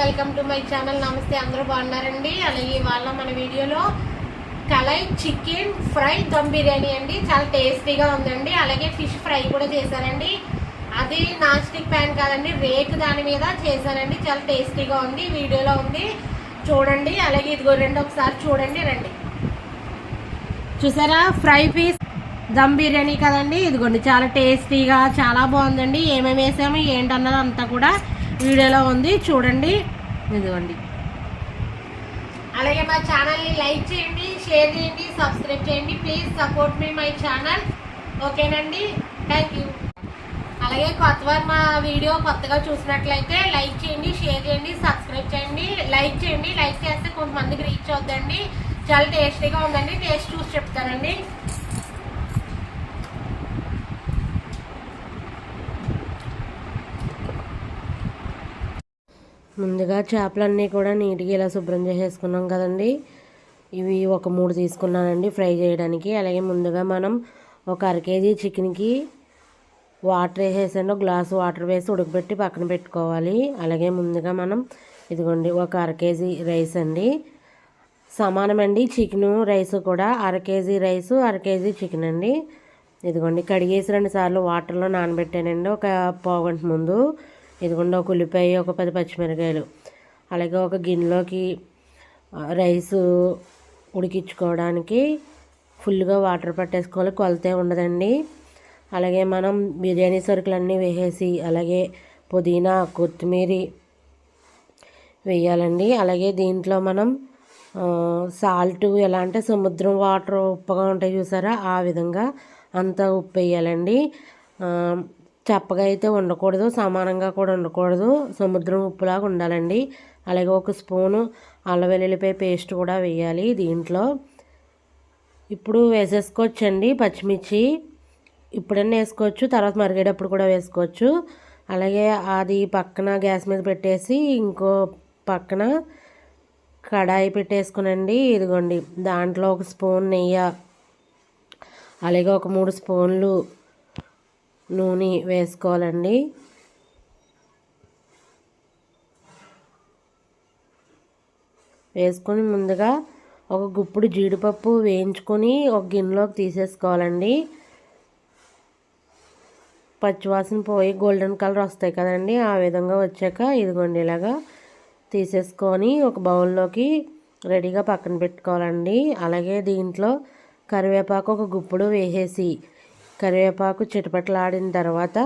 Welcome to my channel. నమస్తే అందరూ బాగున్నారండి? అలాగే ఇవాళ మన వీడియోలో కలై చికెన్ ఫ్రై దమ్ బిర్యానీ అండి. చాలా టేస్టీగా ఉందండి. అలాగే ఫిష్ ఫ్రై కూడా చేశానండి. అది నాన్ స్టిక్ ప్యాన్ కాదండి రేకు దాని మీద చేశానండి. చాలా టేస్టీగా ఉంది వీడియోలో ఉంది. చూడండి అలాగే ఇదిగో రెండు ఒకసారి చూడండి రండి. చూసారా ఫ్రై పీస్ దమ్ బిర్యానీ కదండి. ఇదిగోండి చాలా టేస్టీగా చాలా బాగుందండి. ఏమేమి వేసాము ఏంటన్నది అంతా కూడా వీడియోలో ఉంది చూడండి. ఇదిగోండి. అలాగే మా ఛానల్ని లైక్ చేయండి షేర్ చేయండి సబ్స్క్రైబ్ చేయండి. Please support me my channel. ఓకేనండి? Thank you. అలాగే కొత్త వారు మా వీడియో కొత్తగా చూసినట్లయితే లైక్ చేయండి షేర్ చేయండి సబ్స్క్రైబ్ చేయండి. లైక్ చేయండి లైక్ చేస్తే కొంతమందికి రీచ్ అవుతుందండి చాలా టేస్టీగా ఉందండి. టేస్ట్ చూసి చెప్తానండి. ముందుగా చేపలన్నీ కూడా నీట్గా ఇలా శుభ్రం చేసేసుకున్నాం కదండి. ఇవి ఒక మూడు తీసుకున్నానండి ఫ్రై చేయడానికి. అలాగే ముందుగా మనం ఒక అర కేజీ చికెన్కి వాటర్ వేసేసండి. ఒక వాటర్ వేసి ఉడకబెట్టి పక్కన పెట్టుకోవాలి. అలాగే ముందుగా మనం ఇదిగోండి ఒక అర కేజీ రైస్ అండి. సమానమండి చికెను రైస్ కూడా అర కేజీ రైస్ అర కేజీ చికెన్ అండి. ఇదిగోండి కడిగేసి రెండు సార్లు వాటర్లో నానబెట్టానండి. ఒక పావు గంట ముందు ఇదిగోండి ఒక ఉల్లిపాయ ఒక పది పచ్చిమిరకాయలు. అలాగే ఒక గిన్నెలోకి రైస్ ఉడికించుకోవడానికి ఫుల్గా వాటర్ పట్టేసుకోవాలి. కొలతే ఉండదండి. అలాగే మనం బిర్యానీ సరుకులన్నీ వేసేసి అలాగే పుదీనా కొత్తిమీర వేయాలండి. అలాగే దీంట్లో మనం సాల్ట్ ఎలా అంటే సముద్రం వాటర్ ఉప్పుగా ఉంటాయి చూసారా ఆ విధంగా అంతా ఉప్పు వేయాలండి. చప్పగా అయితే ఉండకూడదు సమానంగా కూడా ఉండకూడదు సముద్రం ఉప్పులాగా ఉండాలండి. అలాగే ఒక స్పూను అల్ల వెల్లుల్లిపాయ పేస్ట్ కూడా వేయాలి దీంట్లో. ఇప్పుడు వేసేసుకోవచ్చండి పచ్చిమిర్చి. ఇప్పుడన్నా వేసుకోవచ్చు తర్వాత మరిగేటప్పుడు కూడా వేసుకోవచ్చు. అలాగే అది పక్కన గ్యాస్ మీద పెట్టేసి ఇంకో పక్కన కడాయి పెట్టేసుకునండి. ఇదిగోండి దాంట్లో ఒక స్పూన్ నెయ్యి అలాగే ఒక మూడు స్పూన్లు నూనె వేసుకోవాలండి. వేసుకొని ముందుగా ఒక గుప్పుడు జీడిపప్పు వేయించుకొని ఒక గిన్నెలోకి తీసేసుకోవాలండి. పచ్చివాసన పోయి గోల్డెన్ కలర్ వస్తాయి కదండి ఆ విధంగా వచ్చాక ఇదిగోండి ఇలాగా తీసేసుకొని ఒక బౌల్లోకి రెడీగా పక్కన పెట్టుకోవాలండి. అలాగే దీంట్లో కరివేపాకు ఒక గుప్పుడు వేసేసి కరివేపాకు చిటపటలాడిన తర్వాత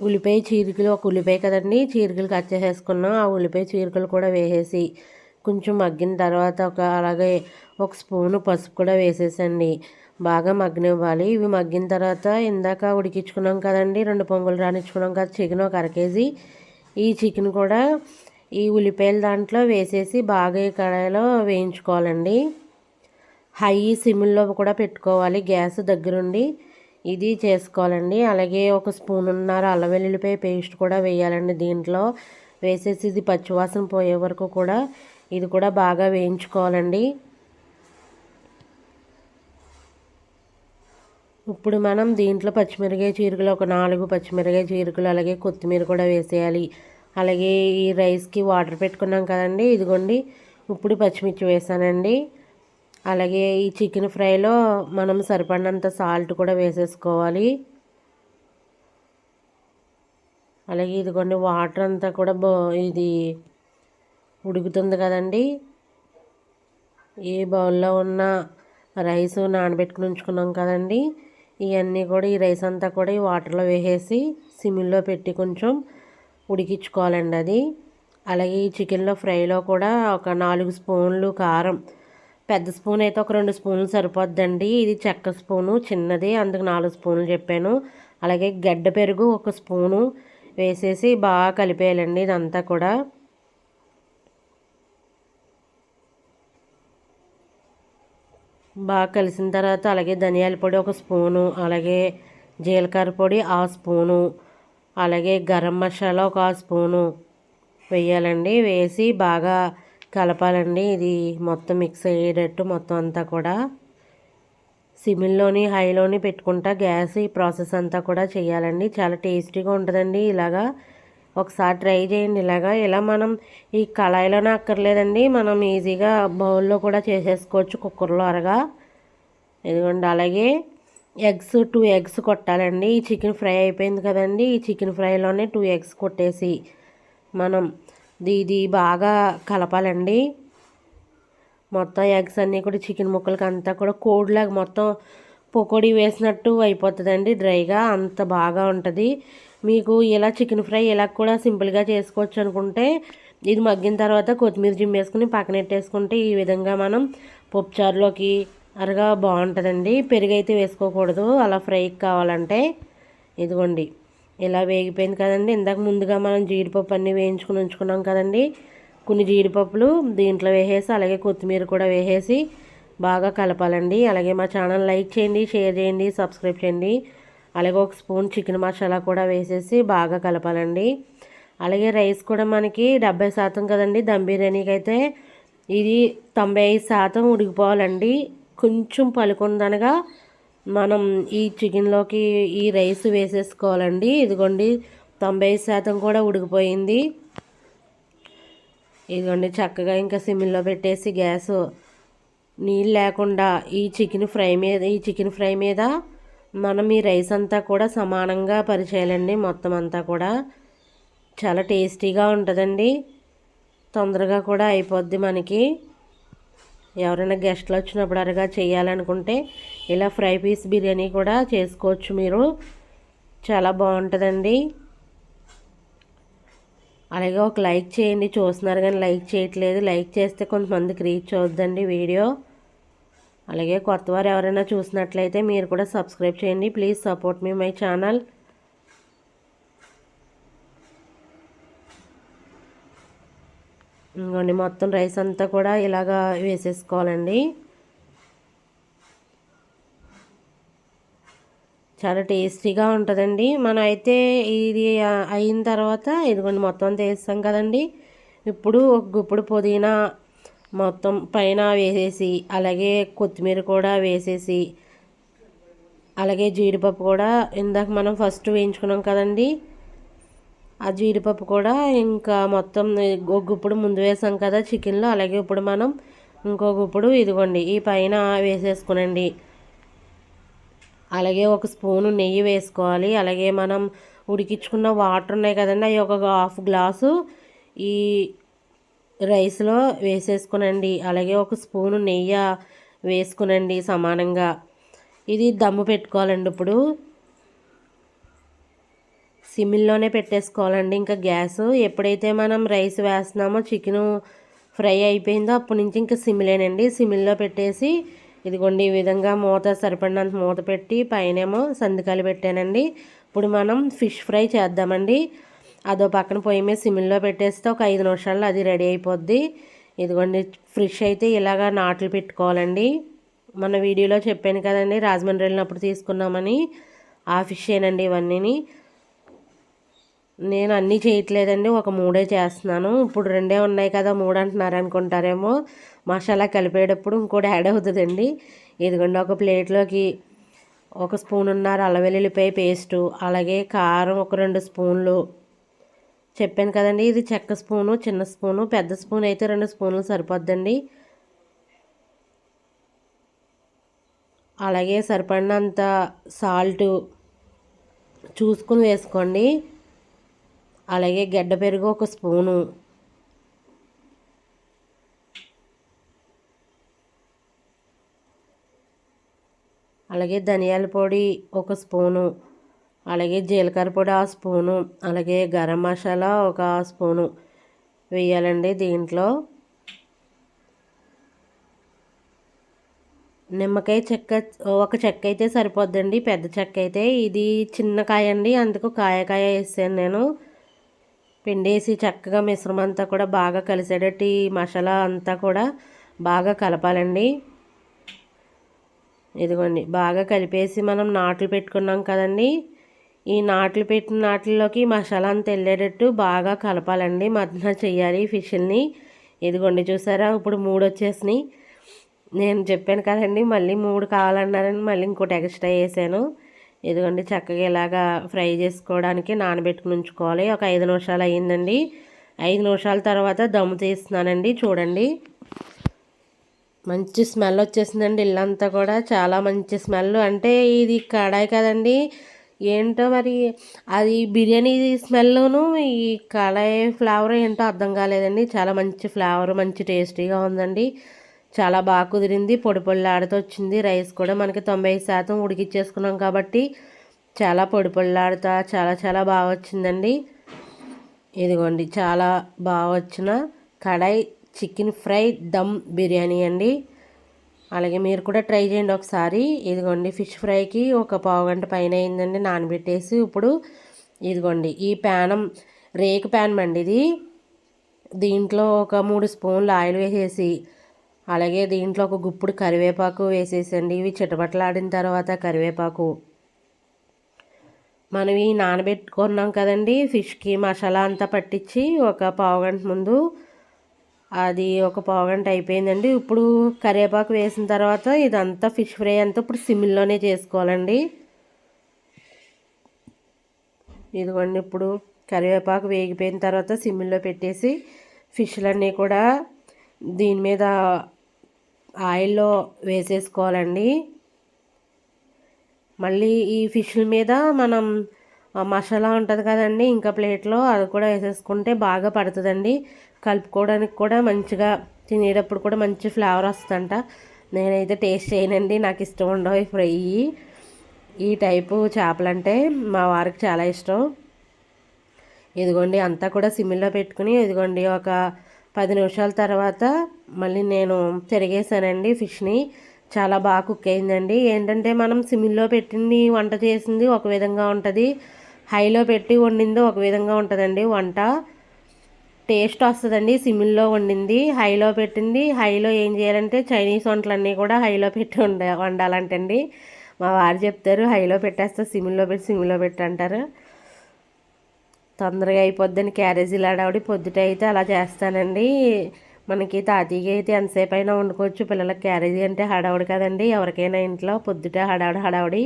ఉల్లిపాయ చీరికలు ఒక ఉల్లిపాయ కదండి చీరికలు కట్ చేసేసుకున్నాం. ఆ ఉల్లిపాయ చీరికలు కూడా వేసేసి కొంచెం మగ్గిన తర్వాత ఒక అలాగే ఒక స్పూను పసుపు కూడా వేసేసండి. బాగా మగ్గనివ్వాలి. ఇవి మగ్గిన తర్వాత ఇందాక ఉడికించుకున్నాం కదండి రెండు పొంగులు రానిచ్చుకున్నాం కదా చికెన్ ఒక అర కేజీ. ఈ చికెన్ కూడా ఈ ఉల్లిపాయల దాంట్లో వేసేసి బాగా కడాయిలో వేయించుకోవాలండి. హై సిమ్లో కూడా పెట్టుకోవాలి. గ్యాస్ దగ్గరుండి ఇది చేసుకోవాలండి. అలాగే ఒక స్పూన్ ఉన్నారు అల్లం వెల్లుల్లిపాయ పేస్ట్ కూడా వేయాలండి దీంట్లో. వేసేసి ఇది పచ్చివాసన పోయే వరకు కూడా ఇది కూడా బాగా వేయించుకోవాలండి. ఇప్పుడు మనం దీంట్లో పచ్చిమిరకాయ చీరకులు ఒక నాలుగు పచ్చిమిరకాయ చీరకులు అలాగే కొత్తిమీర కూడా వేసేయాలి. అలాగే ఈ రైస్కి వాటర్ పెట్టుకున్నాం కదండి. ఇదిగోండి ఇప్పుడు పచ్చిమిర్చి వేసానండి. అలాగే ఈ చికెన్ ఫ్రైలో మనం సరిపడినంత సాల్ట్ కూడా వేసేసుకోవాలి. అలాగే ఇదిగోండి వాటర్ అంతా కూడా బో ఇది ఉడుకుతుంది కదండి. ఏ బౌల్లో ఉన్న రైస్ నానబెట్టుకుని ఉంచుకున్నాం కదండి. ఇవన్నీ కూడా ఈ రైస్ అంతా కూడా ఈ వాటర్లో వేసేసి సిమ్లో పెట్టి కొంచెం ఉడికించుకోవాలండి అది. అలాగే ఈ చికెన్లో ఫ్రైలో కూడా ఒక నాలుగు స్పూన్లు కారం పెద్ద స్పూన్ అయితే ఒక రెండు స్పూన్లు సరిపోద్దండి. ఇది చెక్క స్పూను చిన్నది అందుకు నాలుగు స్పూన్లు చెప్పాను. అలాగే గడ్డ పెరుగు ఒక స్పూను వేసేసి బాగా కలిపేయాలండి ఇదంతా కూడా. బాగా కలిసిన తర్వాత అలాగే ధనియాల పొడి ఒక స్పూను అలాగే జీలకర్ర పొడి ఆ స్పూను అలాగే గరం మసాలా ఒక స్పూను వేయాలండి. వేసి బాగా కలపాలండి. ఇది మొత్తం మిక్స్ అయ్యేటట్టు మొత్తం అంతా కూడా. సిమిల్లోని హైలోని పెట్టుకుంటా గ్యాస్ ఈ ప్రాసెస్ అంతా కూడా చేయాలండి. చాలా టేస్టీగా ఉంటుందండి ఇలాగా. ఒకసారి ట్రై చేయండి ఇలాగా. ఇలా మనం ఈ కళాయిలోనే అక్కర్లేదండి. మనం ఈజీగా బౌల్లో కూడా చేసేసుకోవచ్చు కుక్కర్లో అరగా. ఇదిగోండి అలాగే ఎగ్స్ టూ ఎగ్స్ కొట్టాలండి. ఈ చికెన్ ఫ్రై అయిపోయింది కదండి. ఈ చికెన్ ఫ్రైలోనే టూ ఎగ్స్ కొట్టేసి మనం ఇది బాగా కలపాలండి. మొత్తం ఎగ్స్ అన్నీ కూడా చికెన్ ముక్కలకి అంతా కూడా కోడిలాగా మొత్తం పకోడీ వేసినట్టు అయిపోతుందండి డ్రైగా అంత బాగా ఉంటుంది. మీకు ఇలా చికెన్ ఫ్రై ఇలా కూడా సింపుల్గా చేసుకోవచ్చు అనుకుంటే ఇది మగ్గిన తర్వాత కొత్తిమీర జిమ్మేసుకుని పక్కన పెట్టేసుకుంటే ఈ విధంగా మనం పప్పుచారులోకి అరగా బాగుంటుందండి. పెరుగు అయితే వేసుకోకూడదు అలా ఫ్రైకి కావాలంటే. ఇదిగోండి. ఇలా వేగిపోయింది కదండి. ఇందాక ముందుగా మనం జీడిపప్పు అన్నీ వేయించుకుని ఉంచుకున్నాం కదండి. కొన్ని జీడిపప్పులు దీంట్లో వేసేసి అలాగే కొత్తిమీర కూడా వేసేసి బాగా కలపాలండి. అలాగే మా ఛానల్ లైక్ చేయండి షేర్ చేయండి సబ్స్క్రైబ్ చేయండి. అలాగే ఒక స్పూన్ చికెన్ మసాలా కూడా వేసేసి బాగా కలపాలండి. అలాగే రైస్ కూడా మనకి డెబ్బై శాతం కదండి. దమ్ బిర్యానీకి అయితే ఇది తొంభై ఐదు శాతం ఉడికిపోవాలండి. కొంచెం పలుకుందనగా మనం ఈ చికెన్లోకి ఈ రైస్ వేసేసుకోవాలండి. ఇదిగోండి తొంభై శాతం కూడా ఉడికిపోయింది. ఇదిగోండి చక్కగా ఇంకా సిమ్లో పెట్టేసి గ్యాస్ నీళ్ళు లేకుండా ఈ చికెన్ ఫ్రై మీద ఈ చికెన్ ఫ్రై మీద మనం ఈ రైస్ అంతా కూడా సమానంగా పరిచేయాలండి మొత్తం అంతా కూడా. చాలా టేస్టీగా ఉంటుందండి. తొందరగా కూడా అయిపోద్ది మనకి. ఎవరైనా గెస్ట్లు వచ్చినప్పుడు అరగా చేయాలనుకుంటే ఇలా ఫ్రై పీస్ బిర్యానీ కూడా చేసుకోవచ్చు మీరు. చాలా బాగుంటుందండి. అలాగే ఒక లైక్ చేయండి. చూస్తున్నారు కానీ లైక్ చేయట్లేదు. లైక్ చేస్తే కొంతమందికి రీచ్ అవుద్దండి వీడియో. అలాగే కొత్తవారు ఎవరైనా చూసినట్లయితే మీరు కూడా సబ్స్క్రైబ్ చేయండి. Please support me my channel. ఇంకోండి మొత్తం రైస్ అంతా కూడా ఇలాగా వేసేసుకోవాలండి. చాలా టేస్టీగా ఉంటుందండి. మనం అయితే ఇది అయిన తర్వాత ఇదిగోండి మొత్తం అంతా వేస్తాం కదండి. ఇప్పుడు ఒక గుప్పుడు పుదీనా మొత్తం పైన వేసేసి అలాగే కొత్తిమీర కూడా వేసేసి అలాగే జీడిపప్పు కూడా ఇందాక మనం ఫస్ట్ వేయించుకున్నాం కదండి. ఆ జీడిపప్పు కూడా ఇంకా మొత్తం ఒక గుప్పుడు ముందు వేసాం కదా చికెన్లో అలాగే ఇప్పుడు మనం ఇంకో గుప్పుడు ఇదిగోండి ఈ పైన వేసేసుకునండి. అలాగే ఒక స్పూను నెయ్యి వేసుకోవాలి. అలాగే మనం ఉడికించుకున్న వాటర్ ఉన్నాయి కదండి అవి ఒక హాఫ్ గ్లాసు ఈ రైస్లో వేసేసుకునండి. అలాగే ఒక స్పూను నెయ్యి వేసుకునండి సమానంగా. ఇది దమ్ము పెట్టుకోవాలండి ఇప్పుడు. సిమిల్లోనే పెట్టేసుకోవాలండి. ఇంకా గ్యాస్ ఎప్పుడైతే మనం రైస్ వేస్తున్నామో చికెను ఫ్రై అయిపోయిందో అప్పటి నుంచి ఇంకా సిమిలేనండి. సిమిల్లో పెట్టేసి ఇదిగోండి ఈ విధంగా మూత సరిపడినంత మూత పెట్టి పైనేమో సందుకాలు పెట్టానండి. ఇప్పుడు మనం ఫిష్ ఫ్రై చేద్దామండి. అదో పక్కన పొయ్యి మీద సిమిల్లో పెట్టేస్తే ఒక ఐదు నిమిషాల్లో అది రెడీ అయిపోద్ది. ఇదిగోండి ఫిష్ అయితే ఇలాగా నాట్లు పెట్టుకోవాలండి. మన వీడియోలో చెప్పాను కదండి రాజమండ్రి వెళ్ళినప్పుడు తీసుకున్నామని. ఆ ఫిష్ ఏనండి ఇవన్నీని. నేను అన్నీ చేయట్లేదండి ఒక మూడే చేస్తున్నాను. ఇప్పుడు రెండే ఉన్నాయి కదా మూడు అంటున్నారు అనుకుంటారేమో. మసాలా కలిపేటప్పుడు ఇంకోటి యాడ్ అవుతుందండి. ఇదిగోండి ఒక ప్లేట్లోకి ఒక స్పూన్ ఉన్నారు అల్లం పేస్టు అలాగే కారం ఒక రెండు స్పూన్లు. చెప్పాను కదండి ఇది చెక్క స్పూను చిన్న స్పూను పెద్ద స్పూన్ అయితే రెండు స్పూన్లు సరిపోద్దండి. అలాగే సరిపడినంత సాల్టు చూసుకుని వేసుకోండి. అలాగే గడ్డ పెరుగు ఒక స్పూను. అలాగే ధనియాల పొడి ఒక స్పూను. అలాగే జీలకర్ర పొడి ఆ స్పూను. అలాగే గరం మసాలా ఒక స్పూను. వేయాలండి దీంట్లో. నిమ్మకాయ చెక్క ఒక చెక్క అయితే సరిపోద్దండి. పెద్ద చెక్క అయితే ఇది చిన్న కాయ అండి. అందుకు కాయ కాయ వేసాను నేను. పిండేసి చక్కగా మిశ్రమం అంతా కూడా బాగా కలిసేటట్టు ఈ మసాలా అంతా కూడా బాగా కలపాలండి. ఇదిగోండి బాగా కలిపేసి మనం నాట్లు పెట్టుకున్నాం కదండి. ఈ నాట్లు పెట్టిన నాట్లలోకి మసాలా అంత వెళ్ళేటట్టు బాగా కలపాలండి. మధ్య చేయాలి ఫిష్ని. ఇదిగోండి చూసారా ఇప్పుడు మూడు వచ్చేసినాయి. నేను చెప్పాను కదండి మళ్ళీ మూడు కావాలన్నారని మళ్ళీ ఇంకోటి ఎక్స్ట్రా వేసాను. ఇదిగోండి చక్కగా ఇలాగా ఫ్రై చేసుకోవడానికి నానబెట్టుకుని ఉంచుకోవాలి. ఒక ఐదు నిమిషాలు అయ్యిందండి. ఐదు నిమిషాల తర్వాత దమ్ము తీస్తున్నానండి చూడండి. మంచి స్మెల్ వచ్చేసిందండి ఇల్లంతా కూడా చాలా మంచి స్మెల్. అంటే ఇది కడాయి కదండి. ఏంటో మరి అది బిర్యానీ స్మెల్లోను ఈ కడాయి ఫ్లేవర్ ఏంటో అర్థం కాలేదండి. చాలా మంచి ఫ్లేవర్ మంచి టేస్టీగా ఉందండి. చాలా బాగా కుదిరింది. పొడి పొళ్ళాడుతూ వచ్చింది. రైస్ కూడా మనకి తొంభై శాతం ఉడికిచ్చేసుకున్నాం కాబట్టి చాలా పొడి చాలా చాలా బాగా వచ్చిందండి. ఇదిగోండి చాలా బాగా వచ్చిన కడాయి చికెన్ ఫ్రై దమ్ బిర్యానీ అండి. అలాగే మీరు కూడా ట్రై చేయండి ఒకసారి. ఇదిగోండి ఫిష్ ఫ్రైకి ఒక పావు గంట పైన అయిందండి నానబెట్టేసి. ఇప్పుడు ఇదిగోండి ఈ ప్యానం రేకు ప్యాన్ అండి ఇది. దీంట్లో ఒక మూడు స్పూన్లు ఆయిల్ వేసేసి అలాగే దీంట్లో ఒక గుప్పుడు కరివేపాకు వేసేసండి. ఇవి చిటపట్లాడిన తర్వాత కరివేపాకు. మనం ఈ నానబెట్టుకున్నాం కదండి ఫిష్కి మసాలా అంతా పట్టించి ఒక పావుగంట ముందు. అది ఒక పావుగంట అయిపోయిందండి. ఇప్పుడు కరివేపాకు వేసిన తర్వాత ఇదంతా ఫిష్ ఫ్రై అంతా ఇప్పుడు సిమ్మిల్లోనే చేసుకోవాలండి. ఇదిగోండి ఇప్పుడు కరివేపాకు వేగిపోయిన తర్వాత సిమ్లో పెట్టేసి ఫిష్లన్నీ కూడా దీని మీద ఆయిల్లో వేసేసుకోవాలండి. మళ్ళీ ఈ ఫిష్ల మీద మనం మసాలా ఉంటుంది కదండి ఇంకా ప్లేట్లో అది కూడా వేసేసుకుంటే బాగా పడుతుందండి. కలుపుకోవడానికి కూడా మంచిగా తినేటప్పుడు కూడా మంచి ఫ్లేవర్ వస్తుందంట. నేనైతే టేస్ట్ చేయనండి నాకు ఇష్టం ఉండవు ఈ ఫ్రై. ఈ టైపు చేపలంటే మా వారికి చాలా ఇష్టం. ఇదిగోండి అంతా కూడా సిమ్మిల్లో పెట్టుకుని ఇదిగోండి ఒక పది నిమిషాల తర్వాత మళ్ళీ నేను తిరిగేసానండి ఫిష్ని. చాలా బాగా కుక్ అయిందండి. ఏంటంటే మనం సిమ్లో పెట్టింది వంట చేసింది ఒక విధంగా ఉంటుంది. హైలో పెట్టి వండింది ఒక విధంగా ఉంటుందండి వంట. టేస్ట్ వస్తుందండి సిమ్లో వండింది. హైలో పెట్టింది. హైలో ఏం చేయాలంటే చైనీస్ వంటలన్నీ కూడా హైలో పెట్టి వండ వండాలంటండి. మా వారు చెప్తారు హైలో పెట్టేస్తే సిమ్లో పెట్టి సిమ్లో పెట్టి అంటారు. తొందరగా అయిపోద్దని క్యారేజీలు ఆడవిడి. పొద్దుట అయితే అలా చేస్తానండి. మనకి తాతీగా అయితే ఎంతసేపు అయినా వండుకోవచ్చు. పిల్లలకి క్యారేజీ అంటే హడావుడి కదండి. ఎవరికైనా ఇంట్లో పొద్దుట హడావుడి హడావుడి.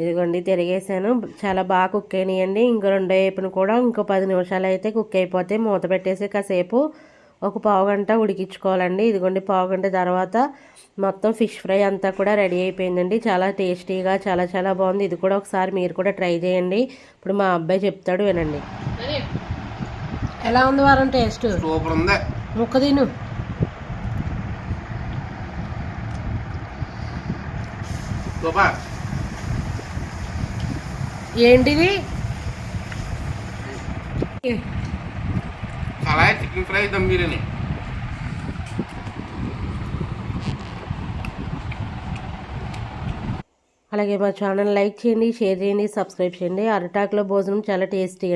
ఇదిగోండి తిరిగేసాను చాలా బాగా కుక్ అయినాయండి. ఇంకో రెండో వైపును కూడా ఇంకో పది నిమిషాలు అయితే కుక్ అయిపోతే మూత పెట్టేసి కాసేపు ఒక పావు గంట ఉడికించుకోవాలండి. ఇదిగోండి పావు గంట తర్వాత మొత్తం ఫిష్ ఫ్రై అంతా కూడా రెడీ అయిపోయిందండి. చాలా టేస్టీగా చాలా చాలా బాగుంది. ఇది కూడా ఒకసారి మీరు కూడా ట్రై చేయండి. ఇప్పుడు మా అబ్బాయి చెప్తాడు వినండి. ఎలా ఉంది వారం టేస్ట్? సూపర్ ఉంది. ముక్క తిను ఏంటిది? కళాయి చికెన్ ఫ్రై దమ్ బిర్యానీ. అలాగే మా ఛానల్ లైక్ చేయండి షేర్ చేయండి సబ్స్క్రైబ్ చేయండి. అరటాకులో భోజనం చాలా టేస్టీ